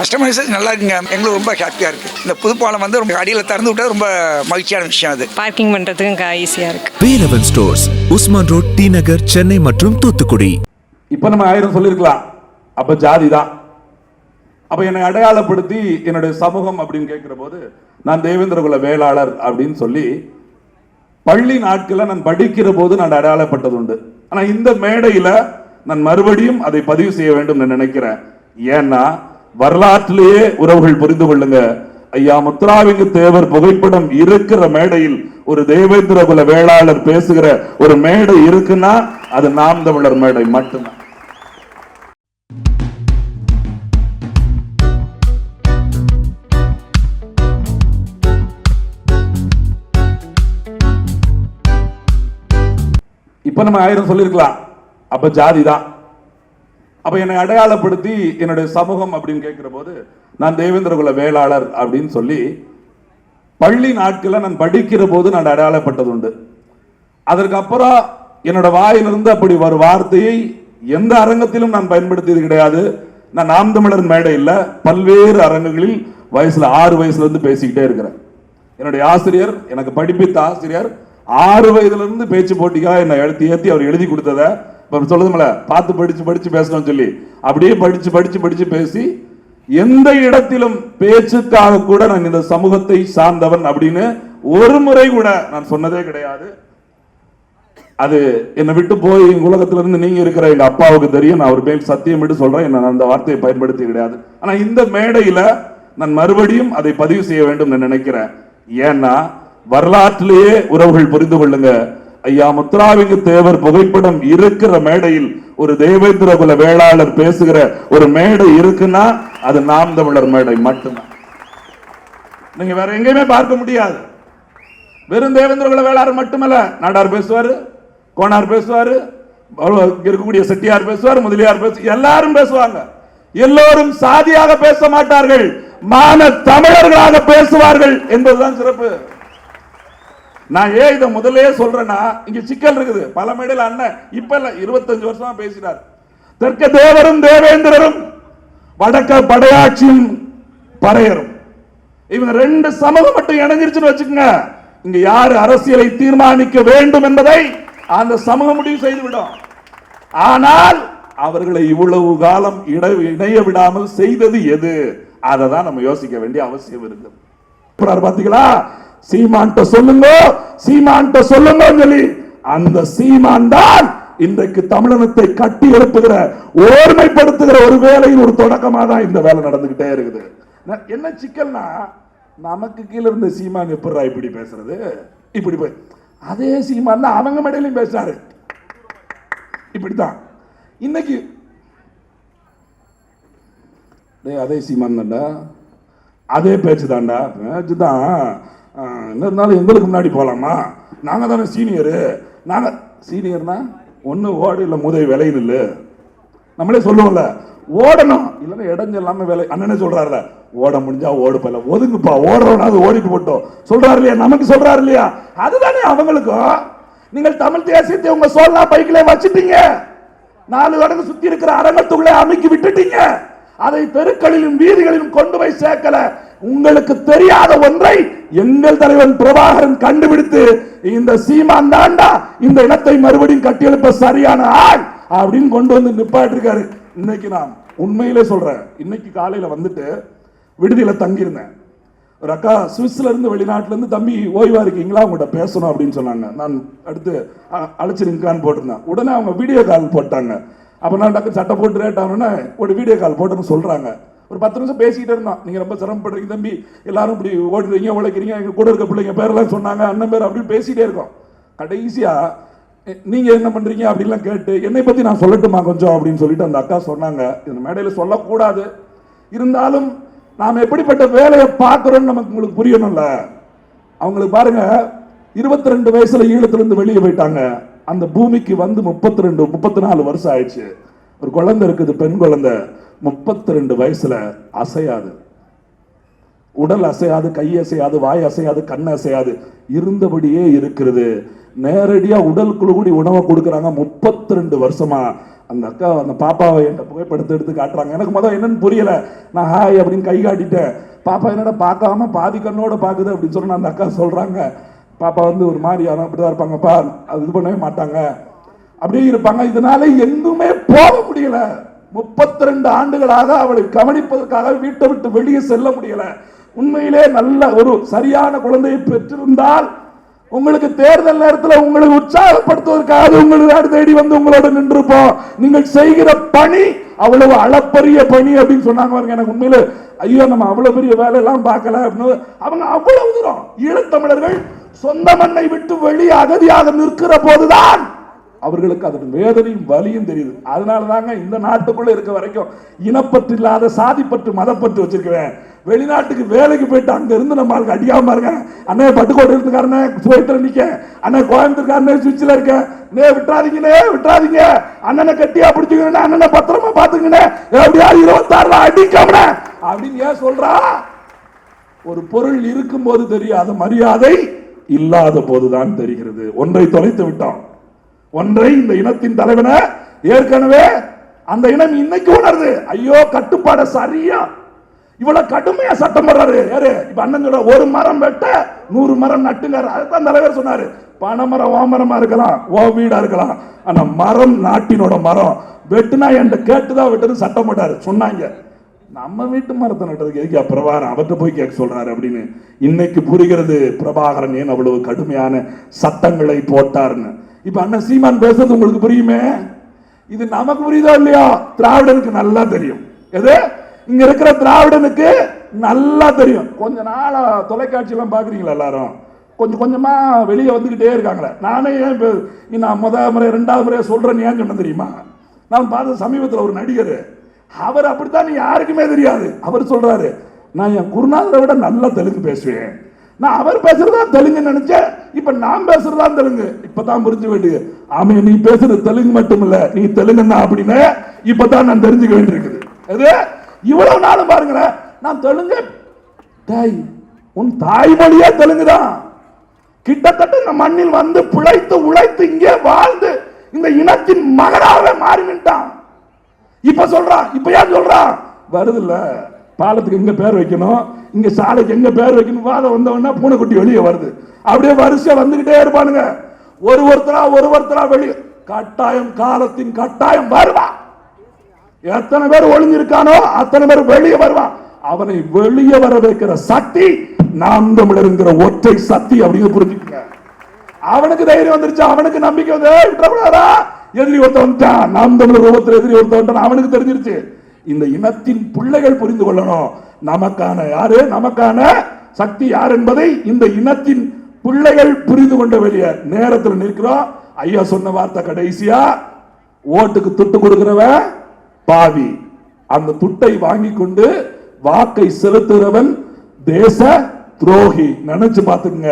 Customisation நல்லா இருக்குங்க. எங்களுக்கு ரொம்ப ஹாப்பியாக இருக்குது இந்த புதுப்பாலம் வந்து ரொம்ப அடியில் திறந்து விட்டது ரொம்ப மகிழ்ச்சியான விஷயம் அது. பார்க்கிங் பண்ணுறதுக்கும் ஈஸியாக இருக்குது Velavan stores Usman road T Nagar Chennai மற்றும் தூத்துக்குடி. இப்ப நம்ம ஆயிரம் சொல்லியிருக்கலாம் அப்ப ஜாதி தான். அப்ப என்னை அடையாளப்படுத்தி என்னுடைய சமூகம் அப்படின்னு கேட்கிற போது நான் தேவேந்திரகுல வேளாளர் அப்படின்னு சொல்லி பள்ளி நாட்கள்ல நான் படிக்கிற போது நான் அடையாளப்பட்டது உண்டு ஆனா இந்த மேடையில நான் மறுபடியும் அதை பதிவு செய்ய வேண்டும் நான் நினைக்கிறேன். ஏன்னா வரலாற்றிலேயே உறவுகள் புரிந்து கொள்ளுங்க. ஐயா முத்துராவிங்க தேவர் புகைப்படம் இருக்கிற மேடையில் ஒரு தேவேந்திர குல வேளாளர் பேசுகிற ஒரு மேடை இருக்குன்னா அது நாம் தமிழர் மேடை மட்டும்தான். இப்ப நம்ம ஆயிரம் சொல்லியிருக்கலாம். அப்ப ஜாதி தான். அப்ப என்னை அடையாளப்படுத்தி என்னுடைய சமூகம் அப்படின்னு கேட்கிற போது நான் தேவேந்திரகுல வேளாளர் அப்படின்னு சொல்லி பள்ளி நாட்களில் நான் படிக்கிற போது நான் அடையாளப்பட்டது உண்டு அதற்கப்புறம் என்னோட வாயிலிருந்து அப்படி ஒரு வார்த்தையை எந்த அரங்கத்திலும் நான் பயன்படுத்தியது கிடையாது. நான் நாம் தமிழர் மேடை பல்வேறு அரங்குகளில் வயசுல ஆறு வயசுலேருந்து பேசிக்கிட்டே இருக்கிறேன். என்னுடைய ஆசிரியர் எனக்கு படிப்பித்த ஆசிரியர் ஆறு வயதுலேருந்து பேச்சு போட்டிக்காக என்னை எழுத்தி ஏற்றி அவர் எழுதி கொடுத்தத இப்போ சொல்லுதுமில்ல பார்த்து படிச்சு படிச்சு பேசணும்னு சொல்லி அப்படியே படிச்சு படிச்சு படிச்சு பேசி எந்த இடத்திலும் பேச்சுக்காக கூட நான் இந்த சமூகத்தை சார்ந்தவன் அப்படின்னு ஒரு முறை கூட நான் சொன்னதே கிடையாது. அது என்னை விட்டு போய் உலகத்துல இருந்து நீங்க இருக்கிற எங்க அப்பாவுக்கு தெரியும். நான் ஒரு மேல் சத்தியம் விட்டு சொல்றேன். நான் அந்த வார்த்தையை பயன்படுத்தி கிடையாது. ஆனா இந்த மேடையில நான் மறுபடியும் அதை பதிவு செய்ய வேண்டும் நான் நினைக்கிறேன். ஏன்னா வரலாற்றிலேயே உறவுகள் புரிந்து கொள்ளுங்க. ஐயா முத்துராவிங்க தேவர் புகைப்படம் இருக்கிற மேடையில் ஒரு தேவேந்திர குல வேளாளர் பேசுகிற ஒரு மேடை இருக்குன்னா அது நாம் தமிழர் மேடை மட்டும்தான். நீங்க வேற எங்கேயுமே பார்க்க முடியாது. வெறும் தேவேந்திர குல வேளாளர் மட்டுமல்ல நாடார் பேசுவாரு கோனார் பேசுவாரு இருக்கக்கூடிய செட்டியார் பேசுவார் முதலியார் பேசு எல்லாரும் பேசுவாங்க. எல்லோரும் சாதியாக பேச மாட்டார்கள் மான தமிழர்களாக பேசுவார்கள் என்பதுதான் சிறப்பு. நான் ஏன் இதை முதலே சொல்றேன்னா இங்க சிக்கல் இருக்குது. பல மேடையில் அண்ணன் இப்ப இல்ல இருபத்தஞ்சு வருஷமா பேசினார். தெற்க தேவரும் தேவேந்திரரும் வடக்க படையாட்சியும் பறையரும். இவங்க ரெண்டு சமூகம் மட்டும் இணைஞ்சிருச்சுன்னு வச்சுக்கோங்க. இங்க யாரு அரசியலை தீர்மானிக்க வேண்டும் என்பதை அந்த சமூகம் முடிவு செய்துவிடும். ஆனால் அவர்களை இவ்வளவு காலம் இணைய விடாமல் செய்தது எது? அதை தான் நம்ம யோசிக்க வேண்டிய அவசியம் இருக்கு பார்த்தீங்களா சீமான்ட்ட சொல்லுங்க சீமான்ட்ட சொல்லுங்க சொல்லி அந்த சீமான் தான் இன்றைக்கு தமிழனத்தை கட்டி எழுப்புகிற ஓர்மைப்படுத்துகிற ஒரு வேலையின் ஒரு தொடக்கமாக தான் இந்த வேலை நடந்துகிட்டே இருக்குது. என்ன சிக்கல்னா நமக்கு கீழ இருந்த சீமான் எப்படிடா இப்படி பேசுறது? இப்படி போய் அதே சீமான் தான் அவங்க மேடையிலும் பேசுறாரு. இப்படித்தான். இன்னைக்கு அதே சீமான் தான்டா. அதே பேச்சு தான்டா பேச்சு தான் என்ன இருந்தாலும் எங்களுக்கு முன்னாடி போகலாமா நாங்கள் தானே சீனியரு. நாங்கள் சீனியர்னா ஒன்று ஓடு இல்லை முதல் விலையில் இல்லை. நம்மளே சொல்லுவோம்ல ஓடணும். இல்லைன்னா இடைஞ்ச இல்லாமல் வேலை. அண்ணனே சொல்கிறாருல ஓட முடிஞ்சா ஓடு போல ஒதுங்குப்பா அது ஓடிட்டு போட்டோம். சொல்கிறாரு இல்லையா நமக்கு சொல்கிறாரு இல்லையா அதுதானே அவங்களுக்கும். நீங்கள் தமிழ் தேசியத்தை உங்கள் சோழனா பைக்கிலே வச்சுட்டீங்க. நாலு கடங்கு சுற்றி இருக்கிற அரங்கத்துக்குள்ளே அமைக்கி விட்டுட்டீங்க. அதை தெருக்களிலும் வீதிகளிலும் கொண்டு போய் சேர்க்கல. உங்களுக்கு தெரியாத ஒன்றை எங்கள் தலைவன் பிரபாகரன் கண்டுபிடித்து இந்த சீமான் தாண்டா இந்த இடத்தை மறுபடியும் கட்டியெழுப்ப சரியான ஆள் அப்படின்னு கொண்டு வந்து நிப்பாட்டிருக்காரு. இன்னைக்கு நான் உண்மையிலே சொல்றேன். இன்னைக்கு காலையில வந்துட்டு விடுதியில தங்கியிருந்தேன். ஒரு அக்கா சுவிஸ்ல இருந்து வெளிநாட்டுல இருந்து தம்பி ஓய்வா இருக்கீங்களா? உங்கள்கிட்ட பேசணும் அப்படின்னு சொன்னாங்க. நான் அடுத்து அ- அழைச்சிருக்கான்னு போட்டிருந்தேன். உடனே அவங்க வீடியோ கால் போட்டாங்க. அப்ப நான் டக்கு சட்டை போட்டு ரேட் ஆகணும்னா ஒரு வீடியோ கால் போட்டுன்னு சொல்றாங்க. ஒரு பத்து நிமிஷம் பேசிக்கிட்டே இருந்தான். நீங்க ரொம்ப சிரமப்படுறீங்க தம்பி. எல்லாரும் இப்படி ஓடுறீங்க உழைக்கிறீங்க எங்க கூட இருக்க பிள்ளைங்க பேரெல்லாம் சொன்னாங்க அண்ணன் பேர் அப்படின்னு பேசிட்டே இருக்கோம் கடைசியா நீங்கள் நீங்க என்ன பண்றீங்க? அப்படின்லாம் கேட்டு என்னை பத்தி நான் சொல்லட்டுமா கொஞ்சம்? அப்படின்னு சொல்லிட்டு அந்த அக்கா சொன்னாங்க. இந்த மேடையில் சொல்லக்கூடாது. இருந்தாலும் நாம் எப்படிப்பட்ட வேலையை பார்க்குறோன்னு நமக்கு உங்களுக்கு புரியணும்ல. அவங்களுக்கு பாருங்க இருபத்தி ரெண்டு வயசுல ஈழத்துல இருந்து வெளியே போயிட்டாங்க. அந்த பூமிக்கு வந்து முப்பத்தி ரெண்டு முப்பத்தி நாலு வருஷம் ஆயிடுச்சு. ஒரு குழந்தை இருக்குது பெண் குழந்தை. முப்பத்தி ரெண்டு வயசுல அசையாது. உடல் அசையாது கை அசையாது வாய் அசையாது கண் அசையாது. இருந்தபடியே இருக்கிறது. நேரடியாக உடலுக்குழு கூடி உணவை கொடுக்குறாங்க. முப்பத்தி ரெண்டு வருஷமா அந்த அக்கா அந்த பாப்பாவை என்கிட்ட புகைப்படத்தை எடுத்து காட்டுறாங்க. எனக்கு மொதல் என்னன்னு புரியல. நான் ஹாய் அப்படின்னு கை காட்டிட்டேன். பாப்பா என்னடா பார்க்காம பாதி கண்ணோட பார்க்குது அப்படின்னு சொன்னால் அந்த அக்கா சொல்றாங்க. பாப்பா வந்து ஒரு மாதிரி யாரும் அப்படிதான் இருப்பாங்கப்பா. அது இது பண்ணவே மாட்டாங்க. அப்படியே இருப்பாங்க. இதனால எங்குமே போக முடியல. முப்பத்தி ரெண்டு ஆண்டுகளாக அவளை கவனிப்பதற்காக வீட்டை விட்டு வெளியே செல்ல முடியல. உண்மையிலே நல்ல ஒரு சரியான குழந்தையை பெற்றிருந்தால் உங்களுக்கு தேர்தல் நேரத்தில் உங்களை உற்சாகப்படுத்துவதற்காக உங்களை தேடி வந்து உங்களோட நின்றுப்போம் நீங்கள் செய்கிற பணி அவ்வளவு அளப்பரிய பணி அப்படின்னு சொன்னாங்க பாருங்க. எனக்கு உண்மையில ஐயோ நம்ம அவ்வளவு பெரிய வேலை எல்லாம் பார்க்கல அப்படின்னு. அவங்க அவ்வளவு தூரம் ஈழத்தமிழர்கள் சொந்த மண்ணை விட்டு வெளியே அகதியாக நிற்கிற போதுதான் அவர்களுக்கு அதன் வேதனையும் வலியும் தெரியுது. அதனால தாங்க இந்த நாட்டுக்குள்ளே இருக்க வரைக்கும் இனப்பற்று இல்லாத சாதிப்பற்று மதப்பற்று வச்சிருக்கிறேன். வெளிநாட்டுக்கு வேலைக்கு போயிட்டு அங்கே இருந்து நம்ம ஆளுக்கு அடிக்காம பாருங்க. அண்ணே பட்டுக்கோட்டை இருந்துக்காரனே சுயத்துல நிற்க அண்ணே கோயம்புத்தூர்காரனே சுவிட்சில் இருக்க. நே விட்டுறாதீங்கண்ணே விட்டுறாதீங்க. அண்ணனை கட்டியா பிடிச்சிக்கணும் அண்ணனை பத்திரமா பாத்துக்கண்ணே எப்படியா இருபத்தாறு அடிக்காம அப்படின்னு ஏன் சொல்றா? ஒரு பொருள் இருக்கும்போது தெரியாத மரியாதை இல்லாத போதுதான் தெரிகிறது. ஒன்றை தொலைத்து விட்டோம். ஒன்றை இந்த இனத்தின் தலைவனை. ஏற்கனவே அந்த இனம் இன்னைக்கு உணருது. ஐயோ கட்டுப்பாட சரியா? இவ்வளவு கடுமையா சட்டம் போடுறாரு. யாரு? இப்ப அண்ணன் சொல்ற ஒரு மரம் வெட்ட நூறு மரம் நட்டுங்க அதுதான் தலைவர் சொன்னாரு. பனைமரம் ஓமரமா இருக்கலாம் ஓ வீடா இருக்கலாம். ஆனா மரம் நாட்டினோட மரம். வெட்டுனா என்கிட்ட கேட்டுதான் வெட்டது சட்டம் போட்டாரு. சொன்னாங்க. நம்ம வீட்டு மரத்தை நட்டதுக்கு எதுக்கு பிரபாகரன்? அவர்கிட்ட போய் கேட்க சொல்றாரு அப்படின்னு. இன்னைக்கு புரிகிறது பிரபாகரன் ஏன் அவ்வளவு கடுமையான சட்டங்களை போட்டார்னு இப்ப அண்ணன் சீமான் பேசுறது உங்களுக்கு புரியுமே? இது நமக்கு புரியுதோ இல்லையா? திராவிடனுக்கு நல்லா தெரியும். எது? இங்க இருக்கிற திராவிடனுக்கு நல்லா தெரியும். கொஞ்ச நாளா தொலைக்காட்சி எல்லாம் பாக்குறீங்களா எல்லாரும்? கொஞ்சம் கொஞ்சமா வெளியே வந்துகிட்டே இருக்காங்களே. நானே ஏன் நான் முத முறை ரெண்டாவது முறையை சொல்கிறேன்னு ஏன் சொன்ன தெரியுமா? நான் பார்த்த சமீபத்தில் ஒரு நடிகர். அவர் அப்படித்தான் யாருக்குமே தெரியாது. அவர் சொல்றாரு நான் என் குருநாதரை விட நல்லா தெலுங்கு பேசுவேன். நான் அவர் பேசுறதா தெலுங்கு நினைச்சேன். இப்ப நான் பேசுறதா தெலுங்கு. இப்பதான் புரிஞ்சு வேண்டியது ஆமே நீ பேசுறது தெலுங்கு மட்டும் இல்ல நீ தெலுங்கு தான் அப்படின்னு இப்பதான் நான் தெரிஞ்சுக்க வேண்டியிருக்குது. அது இவ்வளவு நாளும் பாருங்களேன். நான் தெலுங்கு டேய் உன் தாய்மொழியே தெலுங்கு தான் கிட்டத்தட்ட இந்த மண்ணில் வந்து பிழைத்து உழைத்து இங்கே வாழ்ந்து இந்த இனத்தின் மகனாகவே மாறி நின்ட்டான். இப்ப சொல்றான் இப்ப ஏன் சொல்றான்? வருது இல்லை பாலத்துக்கு எங்க பேர் வைக்கணும். இங்க சாலைக்கு எங்க பேர் வைக்கணும். வாதம் வந்தவொடனே பூனைக்குட்டி வெளியே வருது. அப்படியே வரிசையா வந்துகிட்டே இருப்பானுங்க. ஒரு ஒருத்தரா ஒரு ஒருத்தரா வெளியே கட்டாயம் காலத்தின் கட்டாயம் வருவான் எத்தனை பேர் ஒளிஞ்சிருக்கானோ அத்தனை பேர் வெளியே வருவான் அவனை வெளியே வர வைக்கிற சக்தி நாம் தமிழருங்கிற ஒற்றை சக்தி அப்படின்னு புரிஞ்சுக்கங்க. அவனுக்கு தைரியம் வந்துருச்சு? அவனுக்கு நம்பிக்கை வந்து எதிரி ஒருத்தன் நாம் தமிழர் ரூபத்தில் எதிரி ஒருத்தன் அவனுக்கு தெரிஞ்சிருச்சு. இந்த இனத்தின் பிள்ளைகள் புரிந்து கொள்ளணும். நமக்கான யாரு? நமக்கான சக்தி யார் என்பதை இந்த இனத்தின் பிள்ளைகள் புரிந்து கொண்ட வெளிய நேரத்தில் நிற்கிறோம். ஐயா சொன்ன வார்த்தை கடைசியா ஓட்டுக்கு துட்டு கொடுக்கிறவன் பாவி. அந்த துட்டை வாங்கி கொண்டு வாக்கை செலுத்துகிறவன் தேச துரோகி. நினைச்சு பார்த்துங்க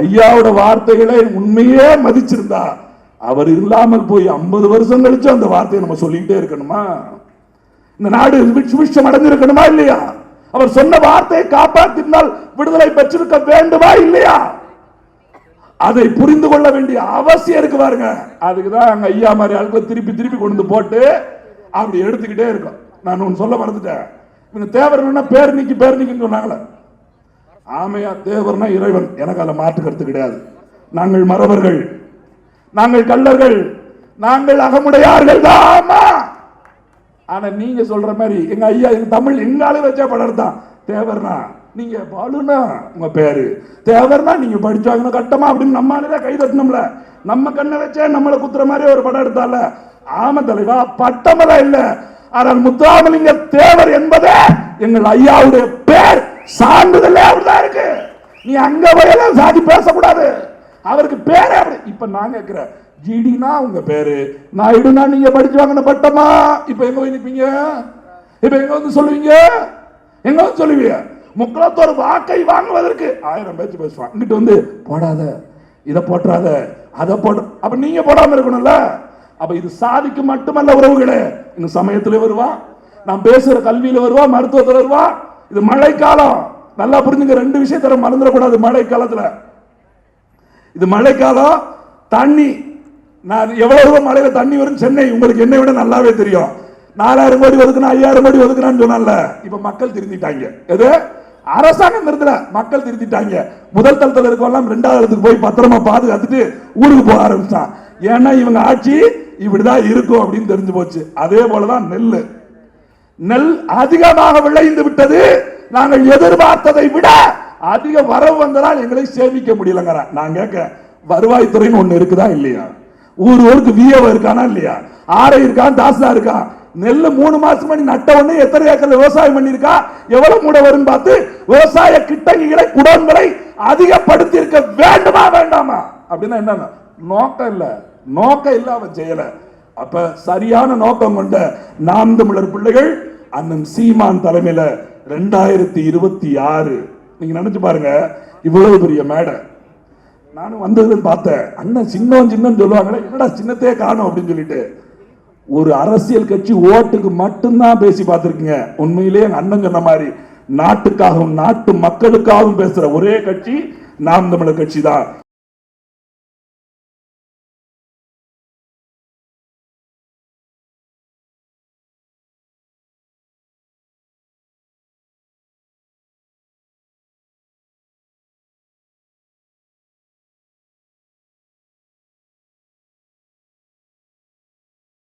ஐயாவோட வார்த்தைகளை உண்மையே மதிச்சிருந்தா அவர் இல்லாமல் போய் ஐம்பது வருஷம் கழிச்சு அந்த வார்த்தையை நம்ம சொல்லிக்கிட்டே இருக்கணுமா? இந்த நாடு சுபிட்சம் அடைந்திருக்கணுமா இல்லையா? அவர் சொன்ன வார்த்தையை காப்பாற்றினால் விடுதலை பெற்றிருக்க வேண்டுமா இல்லையா? அதை புரிந்து கொள்ள வேண்டிய அவசியம் இருக்கு பாருங்க. அதுக்கு தான் அங்க ஐயா மாதிரி ஆட்களை திருப்பி திருப்பி கொண்டு போட்டு அப்படி எடுத்துக்கிட்டே இருக்கும். நான் ஒன்று சொல்ல மறந்துட்டேன். இவங்க தேவர்னா பேர் நீக்கி பேர் நீக்கின்னு சொன்னாங்களே. ஆமையா தேவர்னா இறைவன். எனக்கு அதில் மாற்று கருத்து கிடையாது. நாங்கள் மறவர்கள். நாங்கள் கள்ளர்கள். நாங்கள் அகமுடையார்கள் தாமா ஆனா நீங்க சொல்ற மாதிரி எங்க ஐயா எங்க தமிழ் எங்காலே வச்சா படம் தான் தேவர்னா நீங்க பாலுனா உங்க பேரு. தேவர்னா நீங்க படிச்சாங்கன்னு கட்டமா அப்படின்னு நம்ம கை தட்டணும்ல. நம்ம கண்ணை வச்சே நம்மளை குத்துற மாதிரி ஒரு படம் எடுத்தால ஆம தலைவா பட்டமெல்லாம் இல்ல. ஆனால் முத்துராமலிங்க தேவர் என்பதே எங்கள் ஐயாவுடைய பேர். சான்றிதழே அப்படிதான் இருக்கு. நீ அங்க போயெல்லாம் சாதி பேசக்கூடாது. அவருக்கு பேரே அப்படி. இப்ப நான் கேட்கிறேன் ஜிடினா உங்க பேரு? நாயுடுனா நீங்க படிச்சு வாங்கின பட்டமா? இப்ப எங்க போய் நிப்பீங்க? இப்ப எங்க வந்து சொல்லுவீங்க? எங்க வந்து சொல்லுவீங்க? முக்கலத்தோர் வாக்கை வாங்குவதற்கு ஆயிரம் பேச்சு பேசுவான். இங்கிட்டு வந்து போடாத இதை போட்டுறாத அதை போட்டு அப்ப நீங்க போடாம இருக்கணும்ல? அப்ப இது சாதிக்கு மட்டுமல்ல உறவுகளே. இந்த சமயத்துல வருவான் நான் பேசுற கல்வியில வருவா மருத்துவத்துல வருவா இது மழைக்காலம். நல்லா புரிஞ்சுங்க ரெண்டு விஷயத்த மறந்துடக்கூடாது மழை காலத்துல இது மழைக்காலம் தண்ணி நான் எவ்வளவு மழையில தண்ணி வரும் சென்னை உங்களுக்கு என்னை விட நல்லாவே தெரியும். நாலாயிரம் கோடி ஒதுக்குனா ஐயாயிரம் கோடி ஒதுக்குனான்னு சொன்னால இப்ப மக்கள் திருந்திட்டாங்க. எது? அரசாங்கம் திருந்தல. மக்கள் திருத்திட்டாங்க முதல் தளத்தில் இருக்கவெல்லாம் ரெண்டாவது இடத்துக்கு போய் பத்திரமா பாதுகாத்துட்டு ஊருக்கு போக ஆரம்பிச்சான். ஏன்னா இவங்க ஆட்சி இப்படிதான் இருக்கும் அப்படின்னு தெரிஞ்சு போச்சு. அதே போலதான் நெல். நெல் அதிகமாக விளைந்து விட்டது. நாங்கள் எதிர்பார்த்ததை விட அதிக வரவு வந்ததால் எங்களை சேமிக்க முடியலங்கிற நான் கேட்க வருவாய்த்துறைன்னு ஒன்று இருக்குதா இல்லையா? ஊர் ஊருக்கு விஏஓ இருக்கானா இல்லையா? ஆரை இருக்கான் தாசா இருக்கான் நெல் மூணு மாசம் பண்ணி நட்ட உடனே எத்தனை ஏக்கர் விவசாயம் பண்ணியிருக்கா? எவ்வளவு மூட வரும்னு பார்த்து விவசாய கிட்டங்கிகளை குடோன்களை அதிகப்படுத்தி இருக்க வேண்டுமா வேண்டாமா? அப்படின்னா என்ன நோக்கம் இல்ல. நோக்கம் இல்ல அவன் செய்யல அப்ப சரியான நோக்கம் கொண்ட நாம் தமிழர் பிள்ளைகள் அண்ணன் சீமான் தலைமையில ரெண்டாயிரத்தி இருபத்தி ஆறு. நீங்க நினைச்சு பாருங்க இவ்வளவு பெரிய மேடை. நானும் வந்ததுன்னு பார்த்தேன். அண்ணன் சின்னம் சின்னம் சொல்லுவாங்களே என்னடா சின்னத்தையே காணும் அப்படின்னு சொல்லிட்டு. ஒரு அரசியல் கட்சி ஓட்டுக்கு மட்டும்தான் பேசி பார்த்திருக்கீங்க. உண்மையிலேயே எங்கள் அண்ணன் சொன்ன மாதிரி நாட்டுக்காகவும் நாட்டு மக்களுக்காகவும் பேசுற ஒரே கட்சி நாம் தமிழர் கட்சி தான்